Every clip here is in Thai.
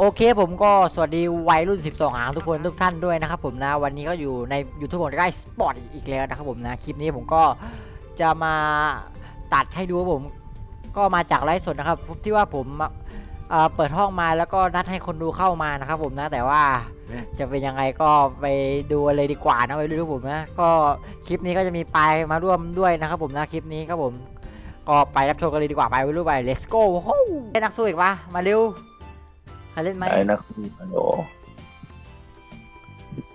โอเคผมก็สวัสดีวัยรุ่น 12 หางทุกคนทุกท่านด้วยนะครับผมนะวันนี้ก็อยู่ใน YouTube ของได้สปอร์ตอีกแล้วนะครับผมนะคลิปนี้ผมก็จะมาตัดให้ดูว่าผมก็มาจากไลฟ์สดนะครับที่ว่าผมเอ่อเปิดห้องมาแล้วก็นัดให้คนดูเข้ามานะครับผมนะแต่ว่าจะเป็นยังไงก็ไปดูเลยดีกว่านะวัยรุ่นผมนะก็คลิปนี้ก็จะมีปายมาร่วมด้วยนะครับผมนะคลิปนี้ครับผมก็ไปรับชมกันเลยดีกว่าไปวัยรุ่นไป let's go โอ้โหได้นักสู้อีกปะมาเร็ว ใครเล่นไหมไอ้นักฮัลโหล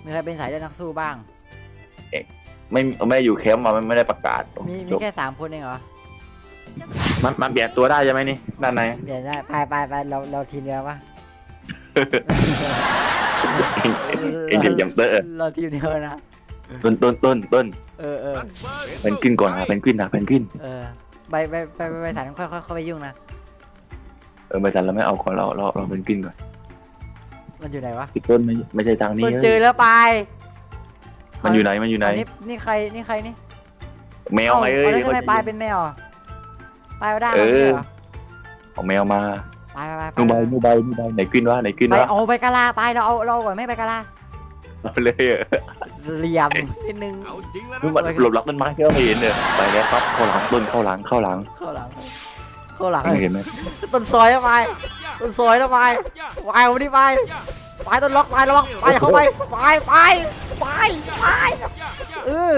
มีใครเป็นสายเลือดนักสู้บ้าง ไม่ไม่ได้อยู่แคมป์มาไม่ไม่ได้ประกาศมีจมีบแค่สามคนเองเหรอมันมันเปลี่ยนตัวได้ใช่ไหมนี่ด้านในเดี๋ยวได้ไปไปไปเราเราทีมเดียวปะเองเด็กยัมเตอร์เราทีมเดียวนะต้นต้นต้นต้นเออเออเป็นขึ้นก่อนนะเป็นขึ้นนะเป็นขึ้นเออไปไปไปไปไปสารค่อยค่อยเข้าไปยุ่งนะ เออไปสันเราไม่เอาก่อนเราเราเราเป็นขึ้นก่อนมันอยู่ไหนวะพี่ต้นไม่ไม่ใช่ทางนี้มันเจอแล้วไปมันอยู่ไหนมันอยู่ไหน อันี่นี่ใครนี่ใครนี่แมวไงเอ้ยาแล้วทำไมเขาจะปลายเป็นแมวอะปลายเอาได้เอมาอไม่ใช่เหรอเอาแมวมาไปไปไปนูใบนูใบนูใบไหนขึ้นวะไหนขึ้นไปวะเอาไปกะลาไปเราเอาเราเอาก่อนไม่ไปกะลาเอาเลยเออเหลี่ยมนิดนึงเอาจริงแล้วนูนะมันหลบหลักต้นไม้ก็ไม่เห็นเลยไปแล้วครับเข้าหลังต้นเข้าหลังเข้าหลัง เข้าหลัง เข้าหลังเห็นไหมต้นซอยแล้วไปต้นซอยแล้วไปไปเอาดิไปไปต้นล็อกไประวังไปเข้าไปไปไปไปไปเออ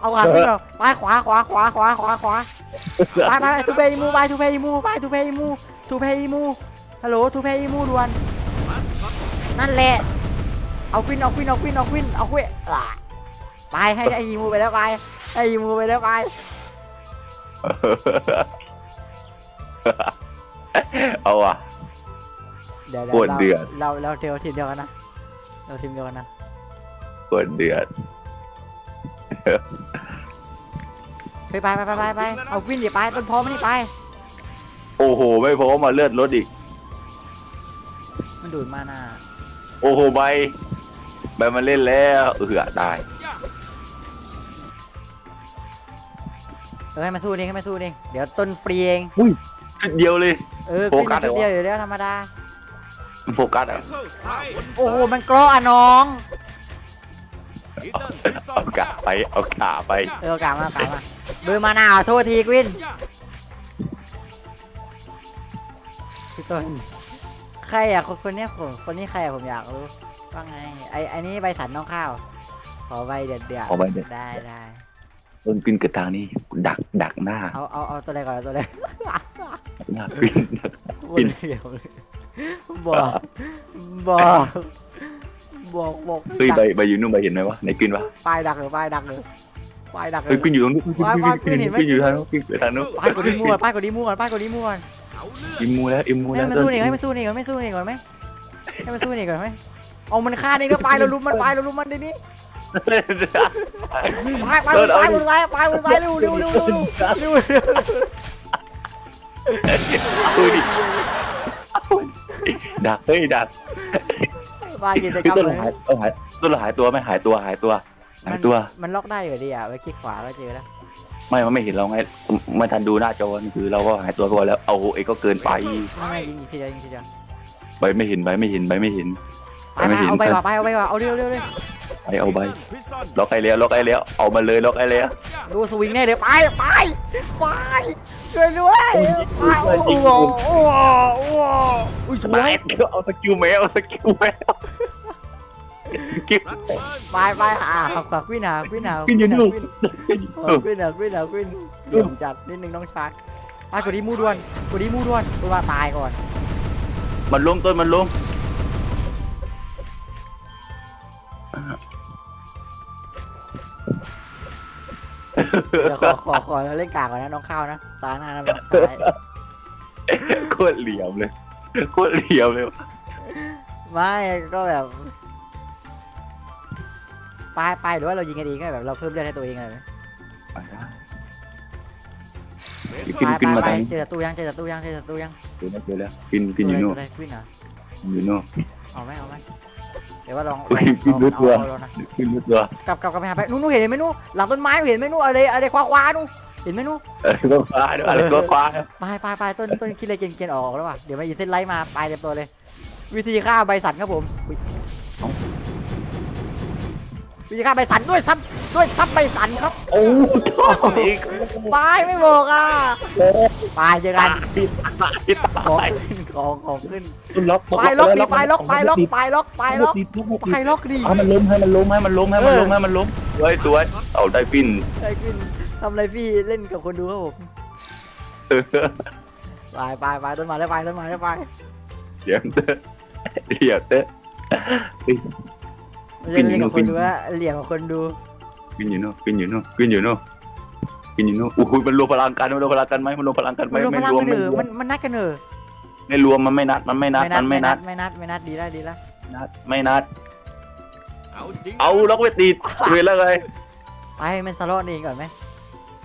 เอาหางขึ้นเอาไปขวาขวาขวาขวาขวาขวาไปไปทูเพย์มูไปทูเพย์มูไปทูเพย์มูทูเพย์มูฮัลโหลทูเพย์มูด่วนนั่นแหละเอาควินเอาควินเอาควินเอาควินเอาควินอะไปให้ไอ้ยีมูไปแล้วไปไอ้ยีมูไปแล้วไป เอาอะ เดี๋ยวปวดเดือด เราเราเทียวทีมเดียวกันนะเราทีมเดียวกันนะปวดเดือดไปไปไปไปไปไปเอาควินดิไปต้นพร้อมมันนี่ไป โอ้โห ไม่พอมาเลือดรถอีก มันดูดมาน่ะโอ้โหใบใบมาเล่นแล้วเออได้เออให้มาสู้ดิให้มาสู้ดิเดี๋ยวต้นฟรีเอง ชุดเดียวเลย เออโฟกัสขึ้นเหรอเดียวอยู่แล้วธรรมดา โฟกัสอะโอ้โหมันเกราะอะน้องเอากะไป เอาขาไป เออกลางมากลางมาเบอร์มานาโทษทีกวินพี่ต้นใครอะคนคนเนี้ยคนคนนี้ใครอะผมอยากรู้ว่าไงไอไอนี่ใบสันน้องข้าว ขอใบเด็ดเดียวเอาใบเด็ดได้ได้ต้นขึ้นกระทางนี้ดักดักหน้า เอาเอาเอาตัวใดก่อนเอาตัวใดดัก หน้าขึ้นโคตรเดียมเลยบอกบอกบอกบอกเฮ้ยใบใบอยู่นู่นใบเห็นไหมวะไหนขึ้นวะป้ายดักเลยป้ายดักเลยป้ายดักเลเฮ้ยยขึ้นอยู่ตรงนู้นขึ้นว้ายว้ายขึ้นเห็นอยู่ทางนู้นขึ้นไปทางนู้นป้ายกดดีม่วป้ายกดดีม่วป้ายกดดีม่วอิมมูแล้วอิมมูให้แล้มันสู้นี่ให้มันสู้นี่ก่อนไม่สู้นี่ก่อนไหมให้มันสู้นี่ก่อนไหมเอามันฆ่านี่ก็ไปเราลุมมันไปเราลุมมันดินี่ไปไปบนซ้ายบนซ้ายไปบนซ้ายเร็วเร็วเร็วเร็ว เร็วเร็วดูดิดักเฮ้ยดักไปกิจกคือรรมต้นเลยหายต้นหายต้นหายตัวไหม่หายตัวหายตัว หายตัว มันล็อกได้อยู่ดีอะไปคลิกขวาก็เจอแล้วไม่มันไม่เห็นเราไงไม่ทันดูหน้าจอนี่คือเราก็หายตัวไปก่อนแล้วเอาเอ้ก็เกินไปไม่ไม่ยิงอีกทีเดียวยิงอีกทีเดียวใบไม่เห็นใบไม่เห็นใบไม่เห็น ไปไปเอาไปว่ะไปเอาไปว่ะเอาเร็วเร็วเร็วไปเอาใบล็อกไอ้แล้วล็อกไอ้แล้วเอามาเลยล็อกไอ้แล้วดูสวิงแน่เลยไปไปไปช่วยด้วยไปโอ้โหโอ้โหโอ้โหอุ้ยสไปวยเอาสกิลแมวเอาสกิลแมวสกิลไปไปหาหาควินหาควินหาขึ้นอยู่นู่นควินหาควินหาควินเดี๋ยวจัดนิดนึงน้องชายไปกดดีมูด่วนกดดีมูด่วนตัวตายก่อน มันล้มต้นมันล้ม เดี๋ยวขอขอขอเล่นกากก่อนนะน้องข้าวนะตาหน้านะน้องชายโคตรเหลี่ยมเลยโคตรเหลี่ยมเลยไม่ก็แบบไปไปหรือว่าเรายิงกันเองก็แบบเราเพิ่มเลือดให้ตัวเองเลยขึ้นไปขึ้นไปมาไปทางนี้ เจอศัตรูยังเจอศัตรูยังเจอศัตรูยังเจอแล้วเจอแล้วขึ้นขึ้นอยู่นู่นตัวใดขึ้นเหรออยู่นู่น ดี๋ยวว่าลองอุ๊ยลองรู้ตัว เอาเอาเอานะขึ้นรู้ตัวกลับกลับกลับไปหาไปนู้นนู้นเห็นไหมนู้นหลังต้นไม้นู้นเห็นไหมนู้นอะไรอะไรคว้าคว้านู้นเห็นไหมนู้นเออก็คว้าด้วยอะไรก็คว้าไปไปไปต้นต้นคิดอะไรเกรียนๆออกแล้วว่ะเดี๋ยวมาอีเส้นไลท์มาไปเต็มตัวเลย วิธีฆ่าใบสันครับผมอุ๊ยเอ้า วิธีฆ่าใบสันด้วยซับด้วยซับใบสันครับโอ้ยอีกตายไม่บอกอะโอ้ตายเจอกันตายของตายขึ้นของของขึ้นล็อกไปล็อกดิไปล็อกไปล็อกไปล็อกไปล็อกไปล็อกดิให้มันล้มให้มันล้มให้มันล้มให้มันล้มให้มันล้มสวยสวยเอาได้ฟินได้ขึ้นทำอะไรพี่เล่นกับคนดูครับผมเออไปไปไปต้นไม้ได้ไปต้นไม้ได้ไปเดี๋ยวเตอะเดี๋ยวเต อะไม่ใช่เล่นกับคนดูว่าเหลี่ยมกับคนดูกินอยู่โน่นกินอยู่โน่นกินอยู่โน่นกินอยู่โน่นโอ้โหมันรวมพลังกันมันรวมพลังกันไหมมันรวมพลังกันไหมมันรวมพไม่ลังรวมกันไม่เออรวมัมนมันนัดกันเออไม่รวมมันไม่นัดมันไม่นัดมันไม่นัดไม่นัดไม่นัดไม่นัดดีแล้วดีแล้วนัดไม่นัด เอาจริงเอาล็อกไว้ติดเวรแล้วไงไปให้มันสโลว์เองก่อนไหม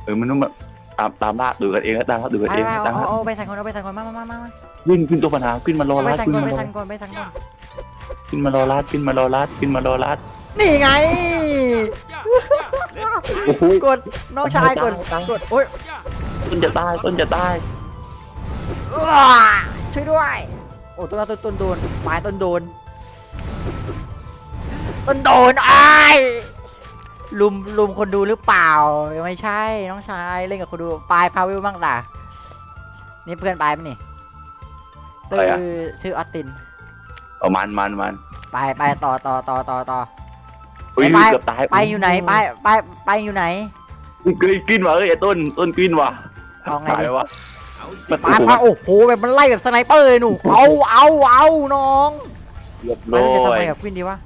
เออมันต้องแบบตามตามลากดูกันเองแล้วตามลากดูกันไปเองไปตามเอาลากเอาไปสั่งคนเอาไปสั่งคนมามามามามาขึ้นขึ้นตัวปัญหาขึ้นมารอไปรัดสั่งขึ้นคนมาไปรอสั่งคนไปสั่งคน ขึ้นมารอรัดขึ้นมารอรัดขึ้นมารอรัดนี่ไงย่าย่าเล็บโอ้โหกดน้องชายกดกดโอ้ยย่าต้นจะตายต้นจะตายอ้าช่วยด้วย โอ้ต้นต้นต้นโดนไม้ต้นโดนต้นโดนไอ้ายลุมลุมคนดูหรือเปล่าไม่ใช่น้องชายเล่นกับคนดูปลายพาวิวบ้างล่ะนี่เพื่อนปลายไหมนี่ชื่อชื่อออสติน เอามันมันมันไปไปต่อต่อต่อต่อต่อ อุ้ยไป เกือบตายไปอยู่ไหนไปไปไปอยู่ไหนเกยกินว่ะเอ้ยไอ้ต้นต้นกินว่ะเอาไงตายดีวะเอาจริมังนไปไปโอ้โหแบบมันไล่แบบสไนเปอร์เลยหนูเอาเอาเอาน้องเรียบแล้ร้วจะทำอยไงกับควินดีวะ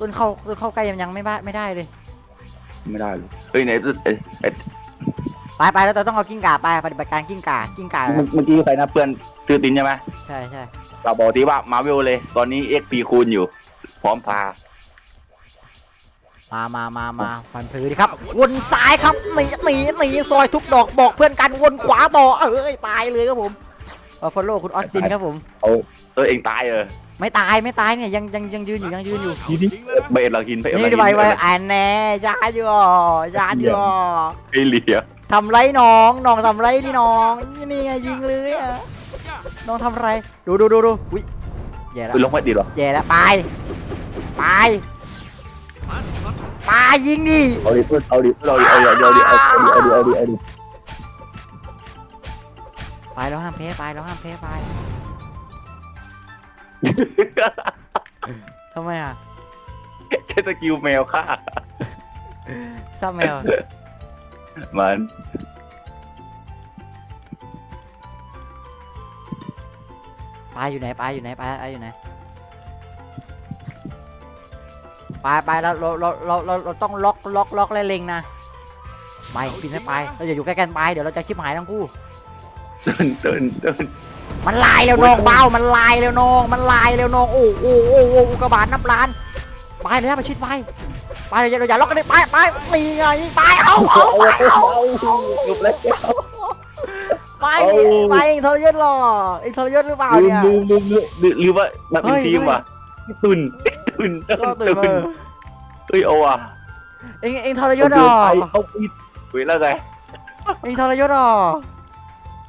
ต้นเข้าต้นเข้าใกล้ยังยังไม่บ้าไม่ได้เลยไม่ได้เลยเฮ้ยไหนต้นเอ้ยไอ้ไปไปแล้วเราต้องเอากิ้งก่าไปปฏิบัติการกิ้งก่ากิ้งก่าเมื่อเมื่อกี้ใครนะเพื่อนชื่อตินใช่ไหมใช่ใช่ เราบอกทีว่ามาเวลเลย ตอนนี้เอ็กพีคูณอยู่ พร้อมพา มามามามาฟันถือดิครับ วนซ้ายครับหนีหนีหนีซอยทุกดอกบอกเพื่อนกันวนขวาต่อเอ้ยตายเลยครับผมเอาฟอลโล่คุณออสตินครับผม เออเองตายเออไม่ตายไม่ตายเนี่ยยังยังยังยืนอยู่ยังยืนอยู่เอาจริงแล้วนะเบสเรากินไปเอ็มนี่เราไปกินไปอันแน่ยาอยู่อะยาอยู่อะไอ้เหลียทำไรน้องน้องทำไรนี่น้องนี่ไงยิงเลยอะย่า น้องทำไร ดูดูดูดูอุ้ยแย่แล้ว ไปลงไม่ดีหรอแย่แล้วไป ไปมันมันไปยิงดิเอาดิเอาดิเอาดิเอาดิเอาดิเอาดิเอาดิเอาดิเอาดิไปแล้วห้ามแพ้ไปแล้วห้ามแพ้ไปทำไมอะใช้สกิลแมวฆ่าซับแมวมัน ไปอยู่ไหนไปอยู่ไหนไปไปอยู่ไหนไปไปแล้วเราเราเราเราเราต้องล็อกล็อกล็อกและเล็งนะไปปีนไม่ไปเราอย่าอยู่ใกล้กันไปเดี๋ยวเราจะชิบหายทั้งคู่ต้นต้นต้นมันลายแล้วน้องเบ้ามันลายแล้วน้อง มันลายแล้วน้อง โอ้โอ้โอ้โอ้อุกกาบาตนับล้าน ไปเลยนะไปชิดไป ไปเราอย่าเราอย่าล็อกกันเลยไปไปตีไงไปเอาเอาไปเอาจบแล้ว ไปไปเองทรยศหรอเองทรยศหรือเปล่าลืมเนี่ย ลืมลืมลืมหรือว่ามันเป็นเฮ้ยทีมว่ะตุนตุนก็ตื่นตุมานเฮ้ยเอาว่ะเองเองทรยศหรอเอาปิดเฮ้ยแล้วไงเองทรยศหรอ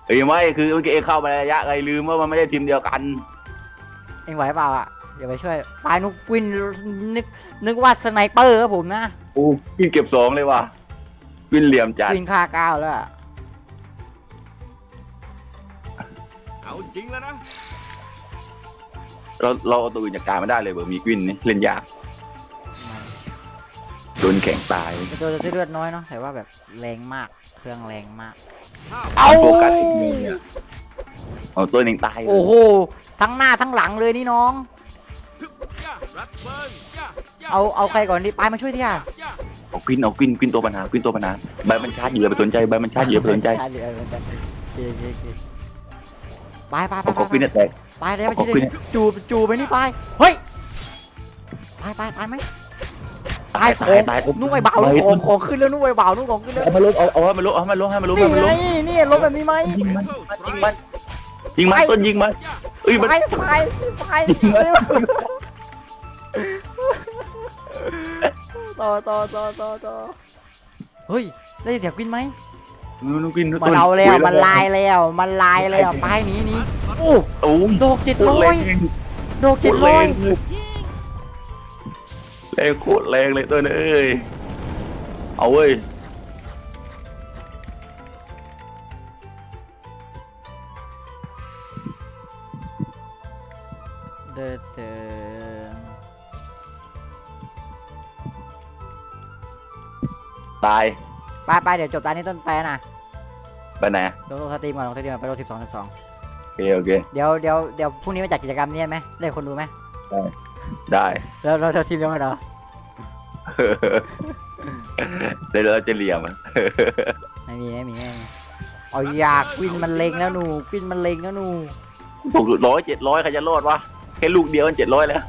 เฮ้ยไม่คือเมื่อกี้เองเข้าไประยะไงลืมว่ามันไม่ได้ทีมเดียวกันเองไหวเปล่าอะอย่าไปช่วยปลายนุกกวินนึกนึกว่าสไนเปอร์ครับผมนะโอ้กินเก็บสองเลยว่ะกินเหลี่ยมจัดกวินค่าก้าวแล้วอะ จริงแล้วนะ เราเราเอาตัวอื่นจากการไม่ได้เลยเบอร์มีกวินนี่เล่นยากโดนแข่งตายเป็นตัวที่เลือดน้อยเนาะแต่ว่าแบบแรงมากเครื่องแรงมากห้ามเอาโฟกัสอีกนิดเนี่ยเอาตัวหนึ่งตายเลยโอ้โหทั้งหน้าทั้งหลังเลยนี่น้องย่ารัดเบิร์นย่าย่าเอาเอาใครก่อนดีปลายมาช่วยที่อะย่าเอากวินเอากวินกวินตัวปัญหากวินตัวปัญหาใบมันชาร์จอยู่อย่าไปสนใจใบมันชาร์จอยู่อย่าไปสนใจใช่เดี๋ยวเดี๋ยวเดี๋ยวโอเคโอเคโอเค ไปไปไปเอาไปเอากวินเนี่ยแตก ไปเดี๋ยวไปเอาช่วยกวินดิจูบจูบไปนี่ไปเฮ้ยไปไปไปไหมตายตายตายนุ่งไอ้เบานุ่งของของขึ้นแล้วนุ่งไอ้เบานุ่งของขึ้นแล้วเอามาลงเอาเอาให้มันลงเอาให้มันลงให้มันลงนี่ให้มันไงลงนี่ลบแบบนี้ไหมยิงมันเพิ่มยิงมันยิงมันต้นยิงมันย่าเอ้ยมันไปไปไปยิงมันต่อต่อต่อต่อต่อเฮ้ยได้ยินเสียงกวินไหม มันกินมันเอาแล้วมันลายแล้วมันลายแล้วไปหนีหนีโอ้โอ้ยดอกเจ็ดโคตรร้แรอยงโดนโคเจ็ดตรแรร้อยงเลยแรงโคตรแรงเลยตัวนี้เอ้ยเอาเว้ยเดินเดินตาย ไปไปเดี๋ยวจบตอนนี้ต้นไปนะไปไหนอะลงลงสตรีมก่อนลงสตรีมก่อนไปลงสิบสองสิบสองโอเคโอเค เดี๋ยวเดี๋ยวเดี๋ยวพรุ่งนี้มาจัดกิจกรรมนี้ไหมได้คนดูไหมได้ แล้วเราจะทีมเดียวกันเหรอเดี๋ยวเราจะเลียมมันไม่มีไม่มีไม่มีเอาอยากกวินมันเล็งแล้วหนูกวินมันเล็งแล้วหนูถูกร้อยเจ็ดร้อยใครจะรอดวะแค่ลูกเดียวมันเจ็ดร้อยแล้ว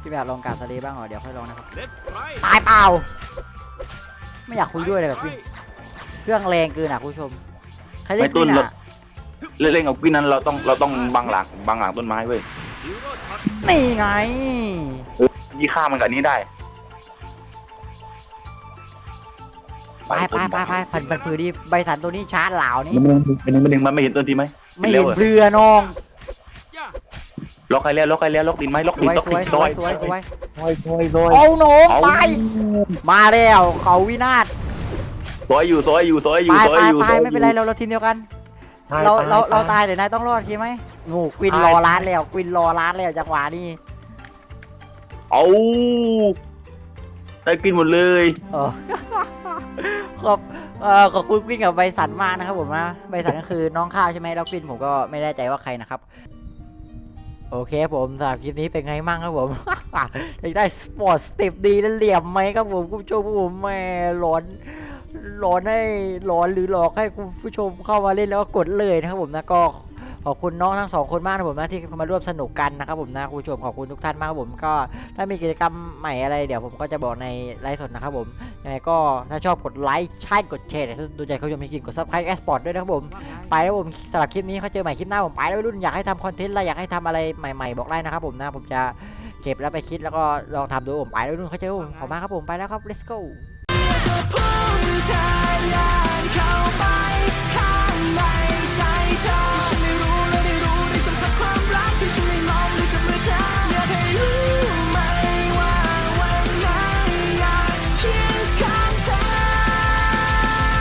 พี่แบบลองการสตรีมบ้างเหรอเดี๋ยวค่อยลองนะครับเล็ดไรตายเปล่า ไม่อยากคุยด้วยเลยแบบกวินเครื่องแรงเกินอะคุณผู้ชม ใครเล่นกวินอะ เล่นๆกับกวินนั้นเราต้องเราต้องบังหลังบังหลังต้นไม้เว้ยฮิโร่ช็อตนี่ไง ยี่ข้ามมันกับอันนี้ได้ไปไปไปไปพันพันผือดีใบสันตัวนี้ชาร์จเหล่านี้มันมันมันมันไม่เห็นต้นทีไหมไม่เห็นเรือน้องย่า ล็อกใครแล้วล็อกใครแล้วล็อกดินไหมล็อกสดินวยล็อกสดิวยนสซวอยยสวยสวยซอยซอยซอยเอาหนูเอาไป มาแล้วเขาวินาศซอยอยู่ซอยอยู่ซอยอไปยู่ซอยไปอยู่ไปซอยอยู่ไม่เป็นไรเราเราทีมเดียวกัน เราเราเราตายเดี๋ยวนายต้องรอดใช่ไหมงูกวินรอร้านแล้วกวินรอร้านแล้วจังหวะนี้เอาได้กินหมดเลยเออ ขอบเอ่อขอบคุณกวินกับใบสันมากนะครับผมนะใบสันก็คือน้องข้าวใช่ไหมแล้วกวินผมก็ไม่แน่ใจว่าใครนะครับ โอเคผมสำหรับคลิปนี้เป็นไงมั่งครับผม ได้สปอร์ตสเต็ปดีและเหลี่ยมไหมครับผมคุณผู้ชมผมแม่หลอนหลอนให้หลอนหรือหลอกให้คุณผู้ชมเข้ามาเล่นแล้วก็กดเลยนะครับผมนะก็ ขอบคุณน้องทั้งสองคนมากนะผมนะที่มาร่วมสนุกกันนะครับผมนะคุณผู้ชมขอบคุณทุกท่านมากครับผมก็ถ้ามีกิจกรรมใหม่อะไรเดี๋ยวผมก็จะบอกในไลฟ์สดนะครับผมยังไงก็ถ้าชอบกดไลค์ใช่กดแชร์ถ้าดูใจเขาชมจริงๆกดซับสไครต์แอสปอร์ตด้วยนะครับผมไปแล้วผมสำหรับคลิปนี้เขาเจอใหม่คลิปหน้าผมไปแล้ววัยรุ่นอยากให้ทำคอนเทนต์อะไรอยากให้ทำอะไรใหม่ ๆ บอกได้นะครับผมนะผมจะเก็บแล้วไปคิดแล้วก็ลองทำดูผมไปแล้ววัยรุ่นเขาเจอผมขอบคุณมากครับผมไปแล้วครับ let's go จะพุ่งทะยานเข้าไปข้า